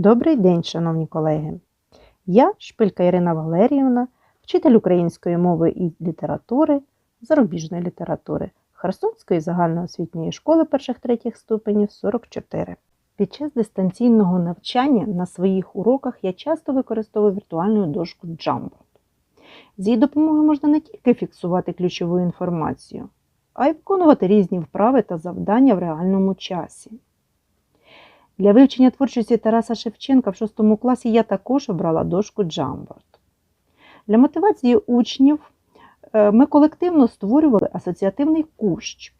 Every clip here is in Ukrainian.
Добрий день, шановні колеги! Я Шпилька Ірина Валеріївна, вчитель української мови і літератури, зарубіжної літератури Херсонської загальноосвітньої школи перших-третіх ступенів 44. Під час дистанційного навчання на своїх уроках я часто використовую віртуальну дошку Jamboard. З її допомогою можна не тільки фіксувати ключову інформацію, а й виконувати різні вправи та завдання в реальному часі. Для вивчення творчості Тараса Шевченка в 6 класі я також обрала дошку Jamboard. Для мотивації учнів е, ми колективно створювали асоціативний кущ,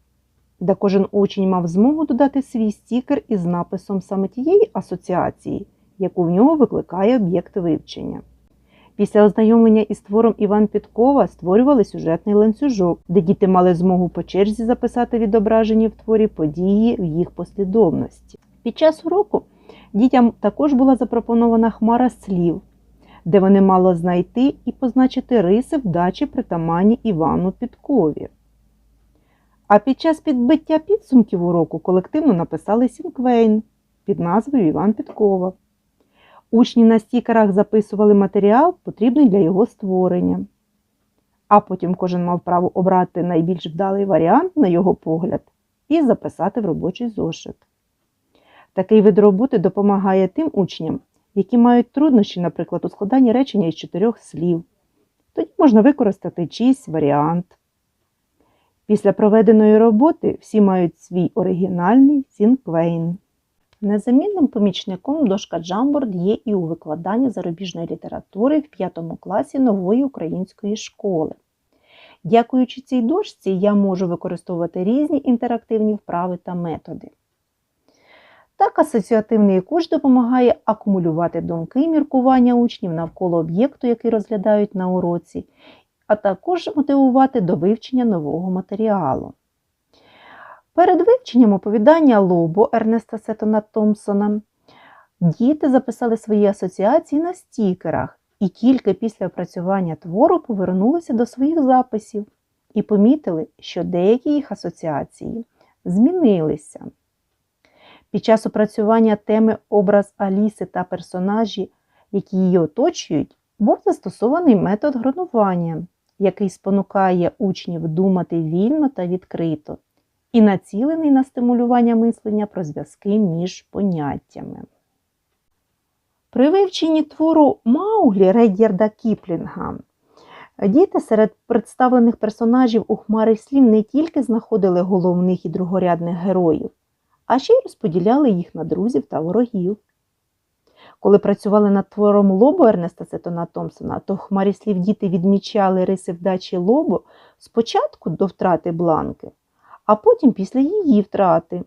де кожен учень мав змогу додати свій стікер із написом саме тієї асоціації, яку в нього викликає об'єкт вивчення. Після ознайомлення із твором Іван Підкова створювали сюжетний ланцюжок, де діти мали змогу по черзі записати відображені в творі події в їх послідовності. Під час уроку дітям також була запропонована хмара слів, де вони мали знайти і позначити риси вдачі притаманні Івану Підкові. А під час підбиття підсумків уроку колективно написали Сінквейн під назвою Іван Підкова. Учні на стікерах записували матеріал, потрібний для його створення. А потім кожен мав право обрати найбільш вдалий варіант, на його погляд, і записати в робочий зошит. Такий вид роботи допомагає тим учням, які мають труднощі, наприклад, у складанні речення із чотирьох слів. Тоді можна використати чийсь варіант. Після проведеної роботи всі мають свій оригінальний сінквейн. Незамінним помічником дошка Jamboard є і у викладанні зарубіжної літератури в 5 класі нової української школи. Дякуючи цій дошці, я можу використовувати різні інтерактивні вправи та методи. Так, асоціативний курс допомагає акумулювати думки і міркування учнів навколо об'єкту, який розглядають на уроці, а також мотивувати до вивчення нового матеріалу. Перед вивченням оповідання Лобо Ернеста Сеттона Томпсона діти записали свої асоціації на стікерах і тільки після опрацювання твору повернулися до своїх записів і помітили, що деякі їх асоціації змінилися. Під час опрацювання теми образ Аліси та персонажі, які її оточують, був застосований метод гранування, який спонукає учнів думати вільно та відкрито, і націлений на стимулювання мислення про зв'язки між поняттями. При вивченні твору Мауглі Ред'ярда Кіплінга діти серед представлених персонажів у хмари слів не тільки знаходили головних і другорядних героїв, а ще й розподіляли їх на друзів та ворогів. Коли працювали над твором Лобо Ернеста Сетона Томпсона, то хмарі слів діти відмічали риси вдачі Лобо спочатку до втрати бланки, а потім після її втрати.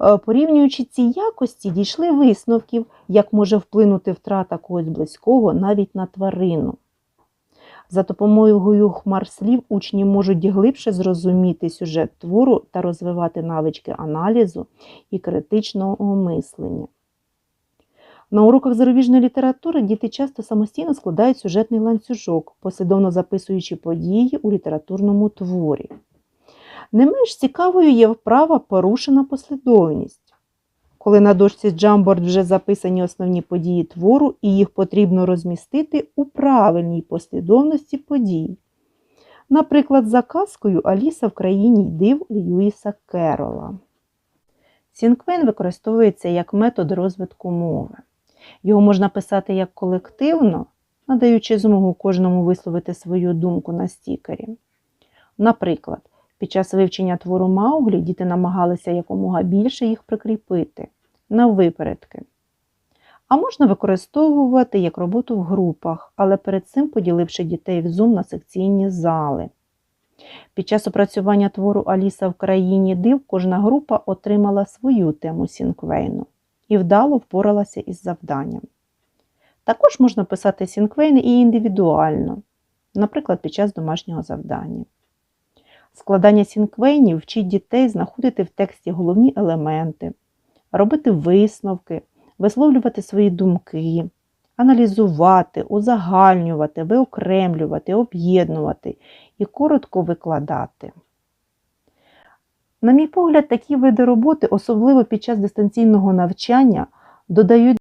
Е, Порівнюючи ці якості, дійшли висновків, як може вплинути втрата когось близького навіть на тварину. За допомогою хмар слів учні можуть глибше зрозуміти сюжет твору та розвивати навички аналізу і критичного мислення. На уроках зарубіжної літератури діти часто самостійно складають сюжетний ланцюжок, послідовно записуючи події у літературному творі. Не менш цікавою є вправа порушена послідовність. Коли на дошці Jamboard вже записані основні події твору, і їх потрібно розмістити у правильній послідовності подій. Наприклад, за казкою Аліса в країні див Льюіса Керола. Сінквейн використовується як метод розвитку мови. Його можна писати як колективно, надаючи змогу кожному висловити свою думку на стікері. Наприклад, під час вивчення твору Мауглі діти намагалися якомога більше їх прикріпити на випередки. А можна використовувати як роботу в групах, але перед цим поділивши дітей в Zoom на секційні зали. Під час опрацювання твору Аліса в країні див кожна група отримала свою тему Сінквейну і вдало впоралася із завданням. Також можна писати Сінквейни і індивідуально, наприклад, під час домашнього завдання. Складання сінквейнів вчить дітей знаходити в тексті головні елементи, робити висновки, висловлювати свої думки, аналізувати, узагальнювати, виокремлювати, об'єднувати і коротко викладати. На мій погляд, такі види роботи, особливо під час дистанційного навчання, додають